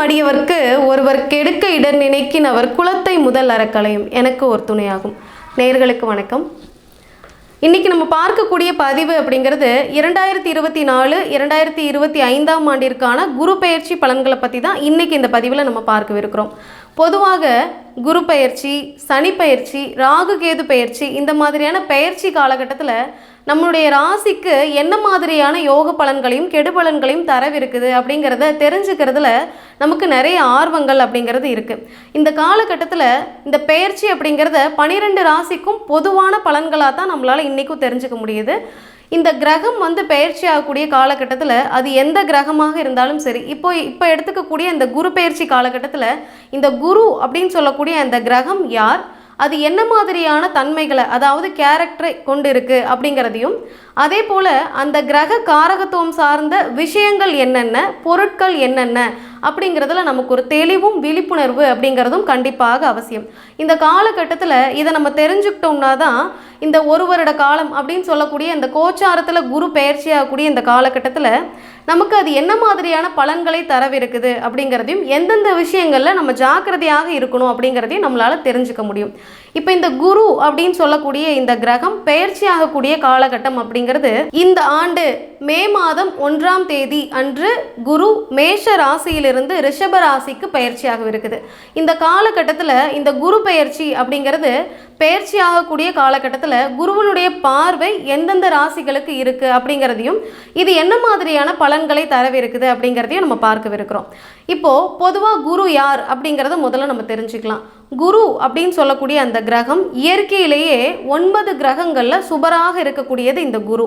மடியவர்க்கு ஒருவர் கெடுக்க இடர் நினைக்கின் அவர் குலத்தை முதல் அறக்கலையும். எனக்கு ஒரு துணையாகும். நேர்களுக்கு வணக்கம். இன்னைக்கு நம்ம பார்க்கக்கூடிய பதிவு அப்படிங்கிறது இரண்டாயிரத்தி இருபத்தி நாலு இரண்டாயிரத்தி இருபத்தி ஐந்தாம் ஆண்டிற்கான குரு பயிற்சி பலன்களை பற்றி தான் இன்றைக்கி இந்த பதிவில் நம்ம பார்க்கவிருக்கிறோம் பொதுவாக குரு பயிற்சி சனி பயிற்சி ராகு கேது பயிற்சி இந்த மாதிரியான பயிற்சி காலகட்டத்தில் நம்மளுடைய ராசிக்கு என்ன மாதிரியான யோக பலன்களையும் கெடு பலன்களையும் தரவிருக்குது அப்படிங்கிறத தெரிஞ்சுக்கிறதுல நமக்கு நிறைய ஆர்வங்கள் அப்படிங்கிறது இருக்குது இந்த காலகட்டத்தில் இந்த பெயர்ச்சி அப்படிங்கிறத பனிரெண்டு ராசிக்கும் பொதுவான பலன்களாக தான் நம்மளால் இன்றைக்கும் தெரிஞ்சுக்க முடியுது. இந்த கிரகம் வந்து பெயர்ச்சி ஆகக்கூடிய காலகட்டத்தில் அது எந்த கிரகமாக இருந்தாலும் சரி இப்போ இப்போ எடுத்துக்கக்கூடிய இந்த குரு பயிற்சி காலகட்டத்தில் இந்த குரு அப்படின்னு சொல்லக்கூடிய அந்த கிரகம் யார் அது என்ன மாதிரியான தன்மைகளை அதாவது கேரக்டரை கொண்டு இருக்கு அப்படிங்கிறதையும் அதே போல் அந்த கிரக காரகத்துவம் சார்ந்த விஷயங்கள் என்னென்ன பொருட்கள் என்னென்ன அப்படிங்கிறதுல நமக்கு ஒரு தெளிவும் விழிப்புணர்வு அப்படிங்கிறதும் கண்டிப்பாக அவசியம். இந்த காலகட்டத்தில் இதை நம்ம தெரிஞ்சுக்கிட்டோம்னா தான் இந்த ஒரு வருட காலம் அப்படின்னு சொல்லக்கூடிய இந்த கோச்சாரத்தில் குரு பெயர்ச்சியாகக்கூடிய இந்த காலகட்டத்தில் நமக்கு அது என்ன மாதிரியான பலன்களை தரவிருக்குது அப்படிங்கிறதையும் எந்தெந்த விஷயங்களில் நம்ம ஜாக்கிரதையாக இருக்கணும் அப்படிங்கிறதையும் நம்மளால் தெரிஞ்சுக்க முடியும். இப்போ இந்த குரு அப்படின்னு சொல்லக்கூடிய இந்த கிரகம் பெயர்ச்சியாகக்கூடிய காலகட்டம் அப்படிங்கிறது இந்த ஆண்டு மே மாதம் ஒன்றாம் தேதி அன்று குரு மேஷ ராசியிலிருந்து ரிஷப ராசிக்கு பயிற்சியாக இருக்குது இந்த காலகட்டத்தில் இந்த குரு பயிற்சி அப்படிங்கிறது பெயர்ச்சி ஆகக்கூடிய காலகட்டத்தில் குருவனுடைய பார்வை எந்தெந்த ராசிகளுக்கு இருக்குது அப்படிங்கிறதையும் இது என்ன மாதிரியான பலன்களை தரவிருக்குது அப்படிங்கிறதையும் நம்ம பார்க்கவிருக்கிறோம். இப்போது பொதுவாக குரு யார் அப்படிங்கிறத முதல்ல நம்ம தெரிஞ்சுக்கலாம். குரு அப்படின்னு சொல்லக்கூடிய அந்த கிரகம் இயற்கையிலேயே ஒன்பது கிரகங்களில் சுபராக இருக்கக்கூடியது இந்த குரு.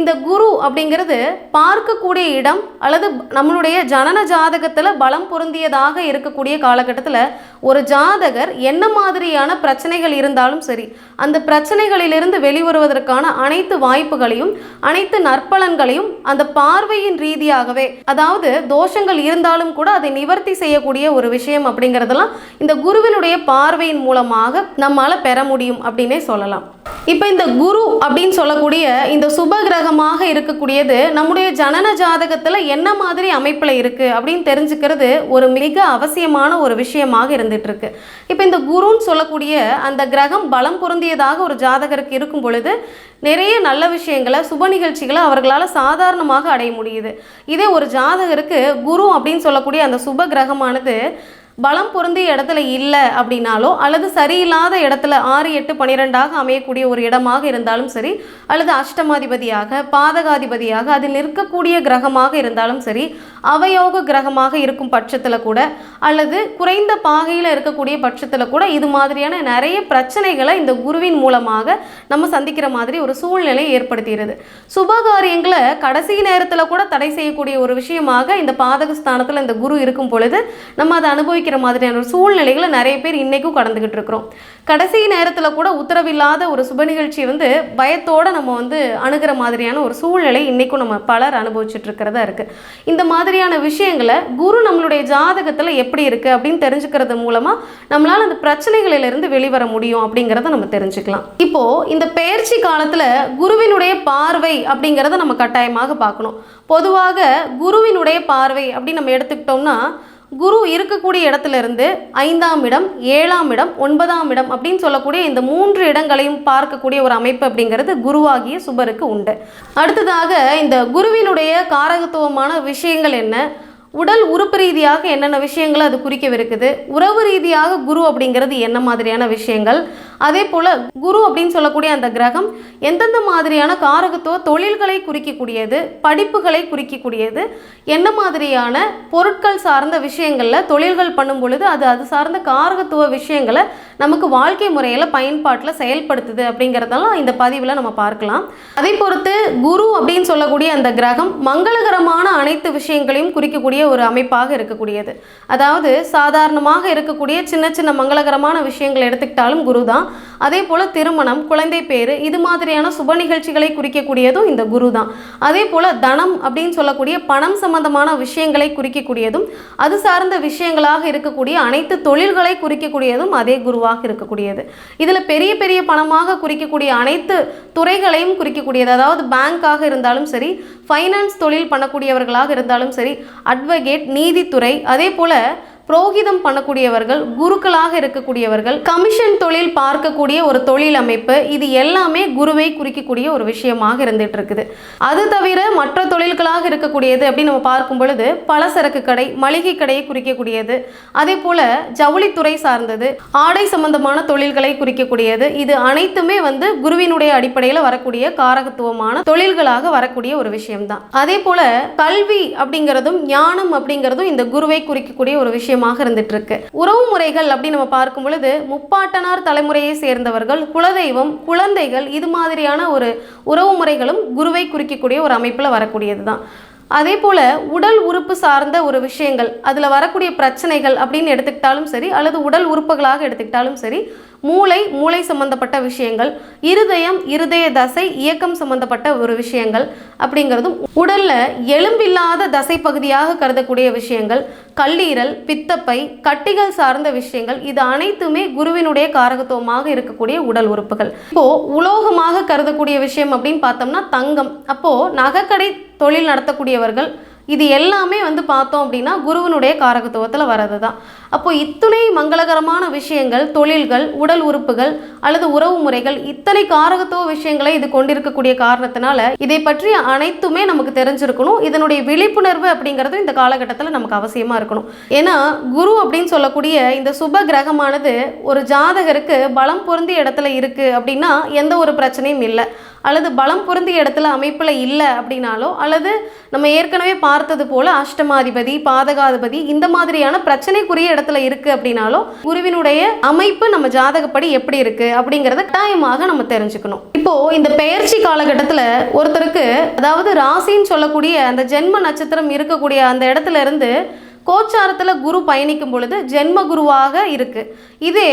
இந்த குரு அப்படிங்கிறது பார்க்கக்கூடிய இடம் அல்லது நம்மளுடைய ஜனன ஜாதகத்தில் பலம் பொருந்தியதாக இருக்கக்கூடிய காலகட்டத்தில் ஒரு ஜாதகர் என்ன மாதிரியான பிரச்சனைகள் இருந்தாலும் இருந்தாலும் சரி அந்த பிரச்சனைகளிலிருந்து வெளிவருவதற்கான அனைத்து வாய்ப்புகளையும் அனைத்து நற்பலன்களையும் அந்த பார்வையின் ரீதியாகவே அதாவது தோஷங்கள் இருந்தாலும் கூட அதை நிவர்த்தி செய்யக்கூடிய ஒரு விஷயம் அப்படிங்கிறதெல்லாம் இந்த குருவினுடைய பார்வையின் மூலமாக நம்மால் பெற முடியும் அப்படின்னே சொல்லலாம். இப்போ இந்த குரு அப்படின்னு சொல்லக்கூடிய இந்த சுப கிரகமாக இருக்கக்கூடியது நம்முடைய ஜனன ஜாதகத்தில் என்ன மாதிரி அமைப்பில் இருக்குது அப்படின்னு தெரிஞ்சுக்கிறது ஒரு மிக அவசியமான ஒரு விஷயமாக இருந்துகிட்ருக்கு இப்போ இந்த குருன்னு சொல்லக்கூடிய அந்த கிரகம் பலம் பொருந்தியதாக ஒரு ஜாதகருக்கு இருக்கும் பொழுது நிறைய நல்ல விஷயங்களை சுப நிகழ்ச்சிகளை அவர்களால் சாதாரணமாக அடைய முடியுது. இதே ஒரு ஜாதகருக்கு குரு அப்படின்னு சொல்லக்கூடிய அந்த சுப கிரகமானது பலம் பொருந்திய இடத்துல இல்லை அப்படின்னாலோ அல்லது சரியில்லாத இடத்துல ஆறு எட்டு பன்னிரெண்டாக அமையக்கூடிய ஒரு இடமாக இருந்தாலும் சரி அல்லது அஷ்டமாதிபதியாக பாதகாதிபதியாக அது நிற்கக்கூடிய கிரகமாக இருந்தாலும் சரி அவயோக கிரகமாக இருக்கும் பட்சத்தில் கூட அல்லது குறைந்த பாகையில் இருக்கக்கூடிய பட்சத்தில் கூட இது மாதிரியான நிறைய பிரச்சனைகளை இந்த குருவின் மூலமாக நம்ம சந்திக்கிற மாதிரி ஒரு சூழ்நிலை ஏற்படுத்துகிறது சுபகாரியங்களை கடைசி நேரத்தில் கூட தடை செய்யக்கூடிய ஒரு விஷயமாக இந்த பாதகஸ்தானத்தில் இந்த குரு இருக்கும் பொழுது நம்ம அதை அனுபவிக்கிற மாதிரியான ஒரு சூழ்நிலைகளை நிறைய பேர் இன்றைக்கும் கடந்துக்கிட்டு இருக்கிறோம். கடைசி நேரத்தில் கூட உத்தரவில்லாத ஒரு சுப நிகழ்ச்சி வந்து பயத்தோடு நம்ம வந்து அணுகிற மாதிரியான ஒரு சூழ்நிலை இன்றைக்கும் நம்ம பலர் அனுபவிச்சுட்டு இருக்கிறதா இருக்குது இந்த மாதிரியான விஷயங்களை குரு நம்மளுடைய ஜாதகத்தில் எப்படி இருக்குது அப்படின்னு தெரிஞ்சுக்கிறது மூலமாக நம்மளால் அந்த பிரச்சனைகளிலிருந்து வெளிவர முடியும் அப்படிங்கிறத நம்ம தெரிஞ்சுக்கலாம். இப்போது இந்த பெயர்ச்சி காலத்தில் குருவினுடைய பார்வை அப்படிங்கிறத நம்ம கட்டாயமாக பார்க்கணும். பொதுவாக குருவினுடைய பார்வை அப்படின்னு நம்ம எடுத்துக்கிட்டோம்னா குரு இருக்கக்கூடிய இடத்துல இருந்து ஐந்தாம் இடம் ஏழாம் இடம் ஒன்பதாம் இடம் அப்படின்னு சொல்லக்கூடிய இந்த மூன்று இடங்களையும் பார்க்கக்கூடிய ஒரு அமைப்பு அப்படிங்கிறது குருவாகிய சுபருக்கு உண்டு. அடுத்ததாக இந்த குருவினுடைய காரகத்துவமான விஷயங்கள் என்ன? உடல் உறுப்பு ரீதியாக என்னென்ன விஷயங்களை அது குறிக்கவிருக்குது? உறவு ரீதியாக குரு அப்படிங்கிறது என்ன மாதிரியான விஷயங்கள்? அதே போல் குரு அப்படின்னு சொல்லக்கூடிய அந்த கிரகம் எந்தெந்த மாதிரியான காரகத்துவ தொழில்களை குறிக்கக்கூடியது படிப்புகளை குறிக்கக்கூடியது என்ன மாதிரியான பொருட்கள் சார்ந்த விஷயங்களில் தொழில்கள் பண்ணும் பொழுது அது அது சார்ந்த காரகத்துவ விஷயங்களை நமக்கு வாழ்க்கை முறையில் பயன்பாட்டில் செயல்படுத்துது அப்படிங்கிறதெல்லாம் இந்த பதிவில் நம்ம பார்க்கலாம். அதை பொறுத்து குரு அப்படின்னு சொல்லக்கூடிய அந்த கிரகம் மங்களகரமான அனைத்து விஷயங்களையும் குறிக்கக்கூடிய ஒரு அமைப்பாக இருக்கக்கூடியது. அதாவது சாதாரணமாக இருக்கக்கூடிய சின்ன சின்ன மங்களகரமான விஷயங்களை எடுத்துக்கிட்டாலும் குரு தான். அதே போல் திருமணம் குழந்தை பேரு இது மாதிரியான சுப நிகழ்ச்சிகளை குறிக்கக்கூடியதும் இந்த குரு தான். அதே போல் தனம் அப்படின்னு சொல்லக்கூடிய பணம் சம்பந்தமான விஷயங்களை குறிக்கக்கூடியதும் அது சார்ந்த விஷயங்களாக இருக்கக்கூடிய அனைத்து தொழில்களை குறிக்கக்கூடியதும் அதே குருவாக இருக்கக்கூடியது. இதில் பெரிய பெரிய பணமாக குறிக்கக்கூடிய அனைத்து துறைகளையும் குறிக்கக்கூடியது. அதாவது பேங்காக இருந்தாலும் சரி ஃபைனான்ஸ் தொழில் பண்ணக்கூடியவர்களாக இருந்தாலும் சரி அட்வொகேட் நீதித்துறை அதே போல் புரோகிதம் பண்ணக்கூடியவர்கள் குருக்களாக இருக்கக்கூடியவர்கள் கமிஷன் தொழில் பார்க்கக்கூடிய ஒரு தொழில் அமைப்பு இது எல்லாமே குருவை குறிக்கக்கூடிய ஒரு விஷயமாக இருந்துட்டு இருக்குது அது தவிர மற்ற தொழில்களாக இருக்கக்கூடியது அப்படின்னு நம்ம பார்க்கும் பொழுது பலசரக்கு கடை மளிகை கடையை குறிக்கக்கூடியது அதே போல ஜவுளித்துறை சார்ந்தது ஆடை சம்பந்தமான தொழில்களை குறிக்கக்கூடியது இது அனைத்துமே வந்து குருவினுடைய அடிப்படையில் வரக்கூடிய காரகத்துவமான தொழில்களாக வரக்கூடிய ஒரு விஷயம்தான். அதே போல கல்வி அப்படிங்கிறதும் ஞானம் அப்படிங்கிறதும் இந்த குருவை குறிக்கக்கூடிய ஒரு விஷயம் விஷயமாக இருந்துட்டு இருக்கு உறவு முறைகள் அப்படின்னு நம்ம பார்க்கும் பொழுது முப்பாட்டனார் தலைமுறையை சேர்ந்தவர்கள் குலதெய்வம் குழந்தைகள் இது மாதிரியான ஒரு உறவு முறைகளும் குருவை குறிக்கக்கூடிய ஒரு அமைப்பில் வரக்கூடியது தான் அதே போல் உடல் உறுப்பு சார்ந்த ஒரு விஷயங்கள் அதில் வரக்கூடிய பிரச்சனைகள் அப்படின்னு எடுத்துக்கிட்டாலும் சரி அல்லது உடல் உறுப்புகளாக எடுத்துக்கிட்டாலும் சரி மூளை மூளை சம்பந்தப்பட்ட விஷயங்கள் இருதயம் இருதய தசை இயக்கம் சம்பந்தப்பட்ட ஒரு விஷயங்கள் அப்படிங்கிறதும் உடல்ல எலும்பில்லாத தசை பகுதியாக கருதக்கூடிய விஷயங்கள் கல்லீரல் பித்தப்பை கட்டிகள் சார்ந்த விஷயங்கள் இது அனைத்துமே குருவினுடைய காரகத்துவமாக இருக்கக்கூடிய உடல் உறுப்புகள். இப்போ உலோகமாக கருதக்கூடிய விஷயம் அப்படின்னு பார்த்தோம்னா தங்கம். அப்போ நகைக்கடை தொழில் நடத்தக்கூடியவர்கள் இது எல்லாமே வந்து பார்த்தோம் அப்படின்னா குருவினுடைய காரகத்துவத்தில் வர்றது தான் அப்போ இத்துணை மங்களகரமான விஷயங்கள் தொழில்கள் உடல் உறுப்புகள் அல்லது உறவு முறைகள் இத்தனை காரகத்துவ விஷயங்களை இது கொண்டிருக்கக்கூடிய காரணத்தினால இதை பற்றி அனைத்துமே நமக்கு தெரிஞ்சிருக்கணும். இதனுடைய விழிப்புணர்வு அப்படிங்கிறது இந்த காலகட்டத்தில் நமக்கு அவசியமாக இருக்கணும். ஏன்னா குரு அப்படின்னு சொல்லக்கூடிய இந்த சுப கிரகமானது ஒரு ஜாதகருக்கு பலம் பொருந்திய இடத்துல இருக்குது அப்படின்னா எந்த ஒரு பிரச்சனையும் இல்லை. அல்லது பலம் பொருந்திய இடத்துல அமைப்பில் இல்லை அப்படின்னாலோ அல்லது நம்ம ஏற்கனவே பார்த்தது போல் அஷ்டமாதிபதி பாதகாதிபதி இந்த மாதிரியான பிரச்சனைக்குரிய இடத்துல இருக்குது அப்படின்னாலோ குருவினுடைய அமைப்பு நம்ம ஜாதகப்படி எப்படி இருக்குது அப்படிங்கிறத கட்டாயமாக நம்ம தெரிஞ்சுக்கணும். இப்போது இந்த பெயர்ச்சி காலகட்டத்தில் ஒருத்தருக்கு அதாவது ராசின்னு சொல்லக்கூடிய அந்த ஜென்ம நட்சத்திரம் இருக்கக்கூடிய அந்த இடத்துல இருந்து கோச்சாரத்தில் குரு பயணிக்கும் பொழுது ஜென்ம குருவாக இருக்கு. இதே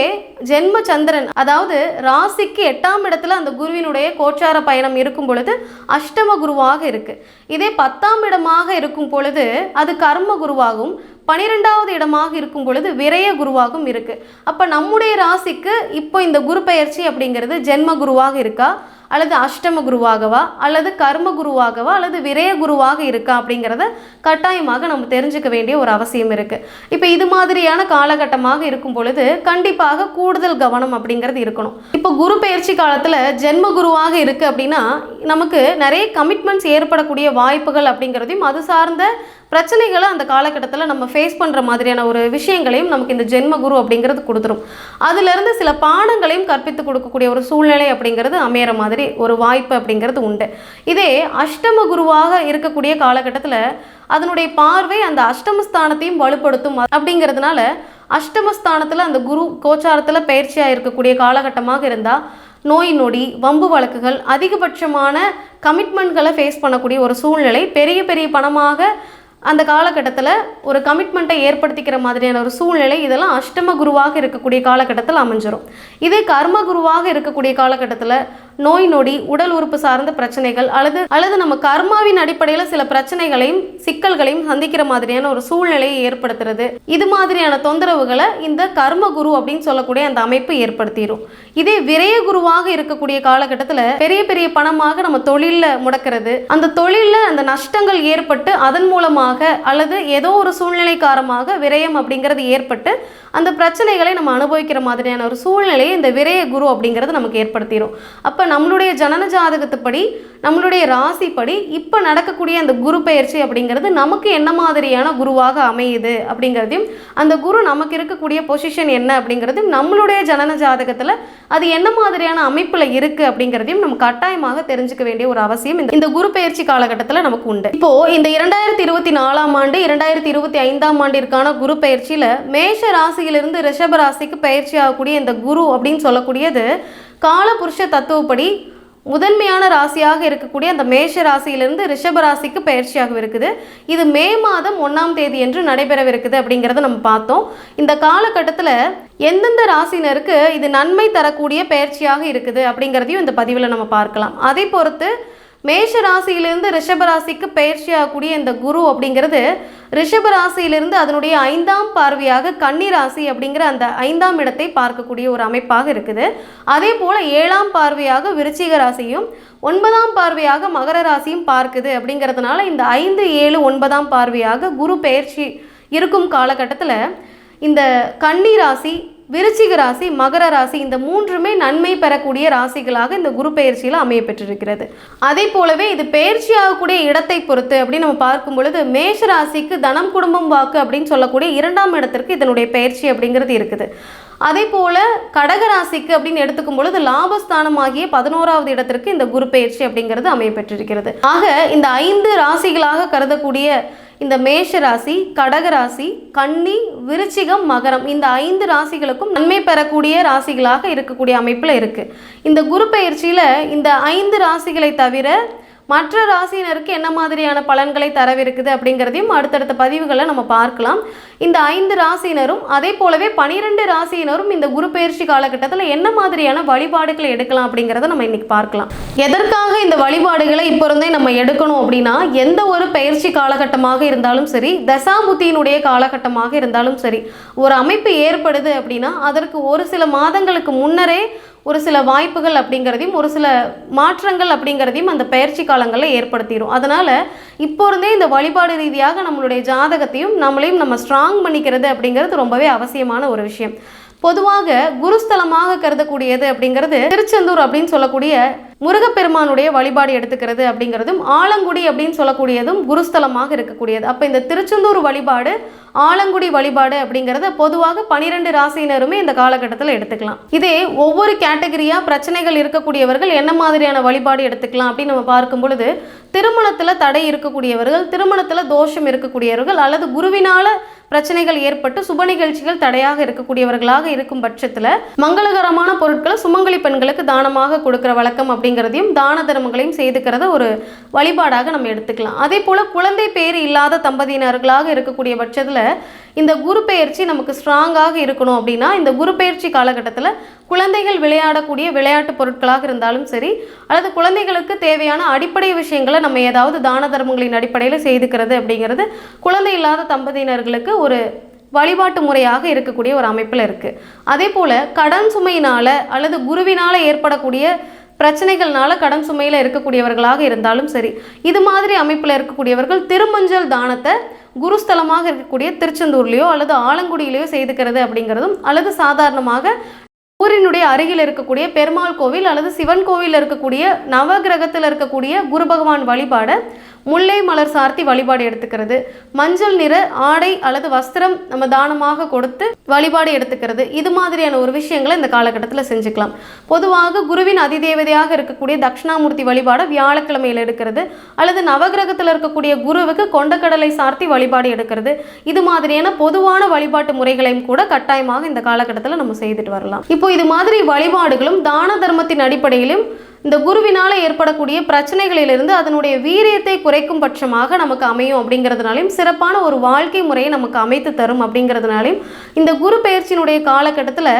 ஜென்ம சந்திரன் அதாவது ராசிக்கு எட்டாம் இடத்துல அந்த குருவினுடைய கோச்சார பயணம் இருக்கும் பொழுது அஷ்டம குருவாக இருக்கு. இதே பத்தாம் இடமாக இருக்கும் பொழுது அது கர்ம குருவாகும். பனிரெண்டாவது இடமாக இருக்கும் பொழுது விரய குருவாகவும் இருக்கு. அப்போ நம்முடைய ராசிக்கு இப்போ இந்த குரு பெயர்ச்சி அப்படிங்கிறது ஜென்ம குருவாக இருக்கா? அல்லது அஷ்டம குருவாகவா அல்லது கர்ம குருவாகவா அல்லது விரய குருவாக இருக்கா அப்படிங்கிறத கட்டாயமாக நம்ம தெரிஞ்சுக்க வேண்டிய ஒரு அவசியம் இருக்குது இப்போ இது மாதிரியான காலகட்டமாக இருக்கும் பொழுது கண்டிப்பாக கூடுதல் கவனம் அப்படிங்கிறது இருக்கணும். இப்போ குரு பயிற்சி காலத்தில் ஜென்ம குருவாக இருக்குது அப்படின்னா நமக்கு நிறைய கமிட்மெண்ட்ஸ் ஏற்படக்கூடிய வாய்ப்புகள் அப்படிங்கிறதையும் அது சார்ந்த பிரச்சனைகளை அந்த காலகட்டத்தில் நம்ம ஃபேஸ் பண்ணுற மாதிரியான ஒரு விஷயங்களையும் நமக்கு இந்த ஜென்ம குரு அப்படிங்கிறது கொடுத்துரும். அதுலேருந்து சில பாடங்களையும் கற்பித்து கொடுக்கக்கூடிய ஒரு சூழ்நிலை அப்படிங்கிறது அமையிற மாதிரி ஒரு வாய்ப்பு அப்படிங்கிறது உண்டு. இதே அஷ்டம குருவாக இருக்கக்கூடிய காலகட்டத்தில் அதனுடைய பார்வை அந்த அஷ்டமஸ்தானத்தையும் வலுப்படுத்தும் அப்படிங்கிறதுனால அஷ்டமஸ்தானத்தில் அந்த குரு கோச்சாரத்தில் பயிற்சியாக இருக்கக்கூடிய காலகட்டமாக இருந்தால் நோய் நொடி வம்பு வழக்குகள் அதிகபட்சமான கமிட்மெண்ட்களை ஃபேஸ் பண்ணக்கூடிய ஒரு சூழ்நிலை பெரிய பெரிய பணமாக அந்த காலகட்டத்தில் ஒரு கமிட்மெண்ட்டை ஏற்படுத்திக்கிற மாதிரியான ஒரு சூழ்நிலை இதெல்லாம் அஷ்டம குருவாக இருக்கக்கூடிய காலகட்டத்தில் அமைஞ்சிரும். இதே கர்ம குருவாக இருக்கக்கூடிய காலகட்டத்தில் நோய் நொடி உடல் உறுப்பு சார்ந்த பிரச்சனைகள் அல்லது அல்லது நம்ம கர்மாவின் அடிப்படையில் சில பிரச்சனைகளையும் சிக்கல்களையும் சந்திக்கிற மாதிரியான ஒரு சூழ்நிலையை ஏற்படுத்துறது. இது மாதிரியான தொந்தரவுகளை இந்த கர்ம குரு அப்படின்னு சொல்லக்கூடிய அந்த அமைப்பு ஏற்படுத்திடும் இதே விரய குருவாக இருக்கக்கூடிய காலகட்டத்தில் பெரிய பெரிய பணமாக நம்ம தொழிலில் முடக்கிறது. அந்த தொழிலில் அந்த நஷ்டங்கள் ஏற்பட்டு அதன் மூலமாக அல்லது ஏதோ ஒரு சூழ்நிலை காரணமாக விரயம் அப்படிங்கிறது ஏற்பட்டு அந்த பிரச்சனைகளை நம்ம அனுபவிக்கிற மாதிரியான ஒரு சூழ்நிலையை இந்த விரய குரு அப்படிங்கிறது நமக்கு ஏற்படுத்திடும் அப்போ நம்மளுடைய ஜனன ஜாதகத்துப்படி நம்மளுடைய ராசிப்படி இப்போ நடக்கக்கூடிய அந்த குரு பயிற்சி அப்படிங்கிறது நமக்கு என்ன மாதிரியான குருவாக அமையுது அப்படிங்கிறதையும் அந்த குரு நமக்கு இருக்கக்கூடிய பொசிஷன் என்ன அப்படிங்கிறதையும் நம்மளுடைய ஜனன ஜாதகத்தில் அது என்ன மாதிரியான அமைப்பில் இருக்குது அப்படிங்கிறதையும் நம்ம கட்டாயமாக தெரிஞ்சுக்க வேண்டிய ஒரு அவசியம் இந்த- இந்த குரு பயிற்சி காலகட்டத்தில் நமக்கு உண்டு. இப்போ இந்த இரண்டாயிரத்தி இருபத்தி நாலாம் ஆண்டு இரண்டாயிரத்தி இருபத்தி ஐந்தாம் ஆண்டிற்கான குரு பயிற்சியில் மேஷ ராசியிலிருந்து ரிஷப ராசிக்கு பயிற்சி ஆகக்கூடிய இந்த குரு அப்படின்னு சொல்லக்கூடியது காலபுருஷ தத்துவப்படி முதன்மையான ராசியாக இருக்கக்கூடிய அந்த மேஷ ராசியிலிருந்து ரிஷப ராசிக்கு பயிற்சியாக இருக்குது. இது மே மாதம் ஒன்றாம் தேதி என்று நடைபெறவிருக்குது அப்படிங்கிறத நம்ம பார்த்தோம். இந்த காலகட்டத்தில் எந்தெந்த ராசினருக்கு இது நன்மை தரக்கூடிய பயிற்சியாக இருக்குது அப்படிங்கிறதையும் இந்த பதிவில் நம்ம பார்க்கலாம். அதை பொறுத்து மேஷ ராசியிலிருந்து ரிஷப ராசிக்கு பயிற்சியாகக்கூடிய இந்த குரு அப்படிங்கிறது ரிஷப ராசியிலிருந்து அதனுடைய ஐந்தாம் பார்வையாக கன்னி ராசி அப்படிங்கிற அந்த ஐந்தாம் இடத்தை பார்க்கக்கூடிய ஒரு அமைப்பாக இருக்குது. அதே போல் ஏழாம் பார்வையாக விருச்சிக ராசியும் ஒன்பதாம் பார்வையாக மகர ராசியும் பார்க்குது அப்படிங்கிறதுனால இந்த ஐந்து ஏழு ஒன்பதாம் பார்வையாக குரு பயிற்சி இருக்கும் காலகட்டத்தில் இந்த கன்னி ராசி விருச்சிக ராசி மகர ராசி இந்த மூன்றுமே நன்மை பெறக்கூடிய ராசிகளாக இந்த குரு பெயர்ச்சியில் அமைய பெற்றிருக்கிறது. அதே போலவே இது பெயர்ச்சியாகக்கூடிய இடத்தை பொறுத்து அப்படின்னு நம்ம பார்க்கும் பொழுது மேஷ ராசிக்கு தனம் குடும்பம் வாக்கு அப்படின்னு சொல்லக்கூடிய இரண்டாம் இடத்திற்கு இதனுடைய பெயர்ச்சி அப்படிங்கிறது இருக்குது. அதே போல கடகராசிக்கு அப்படின்னு எடுத்துக்கும் பொழுது லாபஸ்தானமாகிய பதினோராவது இடத்திற்கு இந்த குரு பெயர்ச்சி அப்படிங்கிறது அமைய பெற்றிருக்கிறது. ஆக இந்த ஐந்து ராசிகளாக கருதக்கூடிய இந்த மேஷ ராசி கடக ராசி கன்னி விருச்சிகம் மகரம். இந்த ஐந்து ராசிகளுக்கும் நன்மை பெறக்கூடிய ராசிகளாக இருக்கக்கூடிய அமைப்பில் இருக்குது இந்த குரு பயிற்சியில் இந்த ஐந்து ராசிகளை தவிர மற்ற ராசியினருக்கு என்ன மாதிரியான பலன்களை தரவிருக்குது அப்படிங்கிறதையும் அடுத்தடுத்த பதிவுகளை நம்ம பார்க்கலாம். இந்த ஐந்து ராசியினரும் அதே போலவே பனிரெண்டு ராசியினரும் இந்த குரு பயிற்சி காலகட்டத்தில் என்ன மாதிரியான வழிபாடுகளை எடுக்கலாம் அப்படிங்கிறத நம்ம இன்னைக்கு பார்க்கலாம். எதற்காக இந்த வழிபாடுகளை இப்போ இருந்தே நம்ம எடுக்கணும் அப்படின்னா எந்த ஒரு பயிற்சி காலகட்டமாக இருந்தாலும் சரி தசாபுத்தியினுடைய காலகட்டமாக இருந்தாலும் சரி ஒரு அமைப்பு ஏற்படுது அப்படின்னா அதற்கு ஒரு சில மாதங்களுக்கு முன்னரே ஒரு சில வாய்ப்புகள் அப்படிங்கிறதையும் ஒரு சில மாற்றங்கள் அப்படிங்கிறதையும் அந்த பயிற்சி காலங்களில் ஏற்படுத்திடும் அதனால் இப்போ இருந்தே இந்த வழிபாடு ரீதியாக நம்மளுடைய ஜாதகத்தையும் நம்மளையும் நம்ம ஸ்ட்ராங் பண்ணிக்கிறது அப்படிங்கிறது ரொம்பவே அவசியமான ஒரு விஷயம். பொதுவாக குருஸ்தலமாக கருதக்கூடியது அப்படிங்கிறது திருச்செந்தூர் அப்படின்னு சொல்லக்கூடிய முருகப்பெருமானுடைய வழிபாடு எடுத்துக்கிறது அப்படிங்கிறதும் ஆலங்குடி அப்படின்னு சொல்லக்கூடியதும் குருஸ்தலமாக இருக்கக்கூடியது. அப்போ இந்த திருச்செந்தூர் வழிபாடு ஆலங்குடி வழிபாடு அப்படிங்கிறத பொதுவாக பனிரெண்டு ராசியினருமே இந்த காலகட்டத்தில் எடுத்துக்கலாம். இதே ஒவ்வொரு கேட்டகரியாக பிரச்சனைகள் இருக்கக்கூடியவர்கள் என்ன மாதிரியான வழிபாடு எடுத்துக்கலாம் அப்படின்னு நம்ம பார்க்கும் பொழுது திருமணத்தில் தடை இருக்கக்கூடியவர்கள் திருமணத்தில் தோஷம் இருக்கக்கூடியவர்கள் அல்லது குருவினால பிரச்சனைகள் ஏற்பட்டு சுப நிகழ்ச்சிகள் தடையாக இருக்கக்கூடியவர்களாக இருக்கும் பட்சத்தில் மங்களகரமான பொருட்களை சுமங்கலி பெண்களுக்கு தானமாக கொடுக்குற வழக்கம் அப்படிங்கிறதையும் தான தர்மங்களையும் செய்துக்கிறத ஒரு வழிபாடாக நம்ம எடுத்துக்கலாம். அதே போல் குழந்தை பேர் இல்லாத தம்பதியினர்களாக இருக்கக்கூடிய பட்சத்தில் இந்த குரு பெயர்ச்சி நமக்கு ஸ்ட்ராங்காக இருக்கணும் அப்படின்னா இந்த குரு பெயர்ச்சி காலகட்டத்தில் குழந்தைகள் விளையாடக்கூடிய விளையாட்டு பொருட்களாக இருந்தாலும் சரி அல்லது குழந்தைகளுக்கு தேவையான அடிப்படை விஷயங்களை நம்ம ஏதாவது தான தர்மங்களின் அடிப்படையில் செய்துக்கிறது அப்படிங்கிறது குழந்தை இல்லாத தம்பதியினர்களுக்கு ஒரு வழிபாட்டு முறையாக இருக்கக்கூடிய ஒரு அமைப்பில் இருக்குது அதே போல் கடன் சுமையினால் அல்லது குருவினால் ஏற்படக்கூடிய பிரச்சனைகள்னால கடன் சுமையில் இருக்கக்கூடியவர்களாக இருந்தாலும் சரி இது மாதிரி அமைப்பில் இருக்கக்கூடியவர்கள் திருமஞ்சள் தானத்தை குருஸ்தலமாக இருக்கக்கூடிய திருச்செந்தூர்லேயோ அல்லது ஆலங்குடியிலேயோ செய்துக்கிறது அப்படிங்கிறதும் அல்லது சாதாரணமாக ஊரினுடைய அருகில் இருக்கக்கூடிய பெருமாள் கோவில் அல்லது சிவன் கோவில் இருக்கக்கூடிய நவகிரகத்தில் இருக்கக்கூடிய குரு பகவான் வழிபாடை முல்லை மலர் சார்த்தி வழிபாடு எடுத்துக்கிறது. மஞ்சள் நிற ஆடை அல்லது வஸ்திரம் நம்ம தானமாக கொடுத்து வழிபாடு எடுத்துக்கிறது. இது மாதிரியான ஒரு விஷயங்களை இந்த காலகட்டத்தில் செஞ்சுக்கலாம். பொதுவாக குருவின் அதிதேவதையாக இருக்கக்கூடிய தட்சிணாமூர்த்தி வழிபாடை வியாழக்கிழமையில் எடுக்கிறது. அல்லது நவகிரகத்தில் இருக்கக்கூடிய குருவுக்கு கொண்டக்கடலை சார்த்தி வழிபாடு எடுக்கிறது. இது மாதிரியான பொதுவான வழிபாட்டு முறைகளையும் கூட கட்டாயமாக இந்த காலகட்டத்தில் நம்ம செய்துட்டு வரலாம். இப்போ இது மாதிரி வழிபாடுகளும் தான தர்மத்தின் அடிப்படையிலும் இந்த குருவினால் ஏற்படக்கூடிய பிரச்சனைகளிலிருந்து அதனுடைய வீரியத்தை குறைக்கும் பட்சமாக நமக்கு அமையும் அப்படிங்கிறதுனாலையும் சிறப்பான ஒரு வாழ்க்கை முறையை நமக்கு அமைத்து தரும் அப்படிங்கிறதுனாலையும் இந்த குரு பயிற்சியினுடைய காலகட்டத்தில்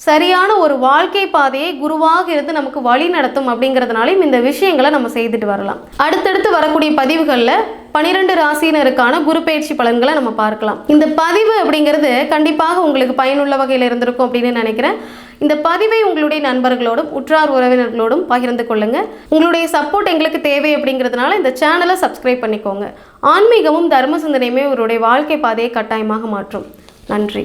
சரியான ஒரு வாழ்க்கை பாதையை குருவாக இருந்து நமக்கு வழி நடத்தும் அப்படிங்கிறதுனாலையும் இந்த விஷயங்களை நம்ம செய்துட்டு வரலாம். அடுத்தடுத்து வரக்கூடிய பதிவுகளில் பனிரெண்டு ராசியினருக்கான குரு பயிற்சி பலன்களை நம்ம பார்க்கலாம். இந்த பதிவு அப்படிங்கிறது கண்டிப்பாக உங்களுக்கு பயனுள்ள வகையில் இருந்திருக்கும் அப்படின்னு நினைக்கிறேன். இந்த பதிவை உங்களுடைய நண்பர்களோடும் உற்றார் உறவினர்களோடும் பகிர்ந்து கொள்ளுங்க. உங்களுடைய சப்போர்ட் எங்களுக்கு தேவை அப்படிங்கிறதுனால இந்த சேனலை சப்ஸ்கிரைப் பண்ணிக்கோங்க. ஆன்மீகமும் தர்ம சிந்தனையுமே அவருடைய வாழ்க்கை பாதையை கட்டாயமாக மாற்றும். நன்றி.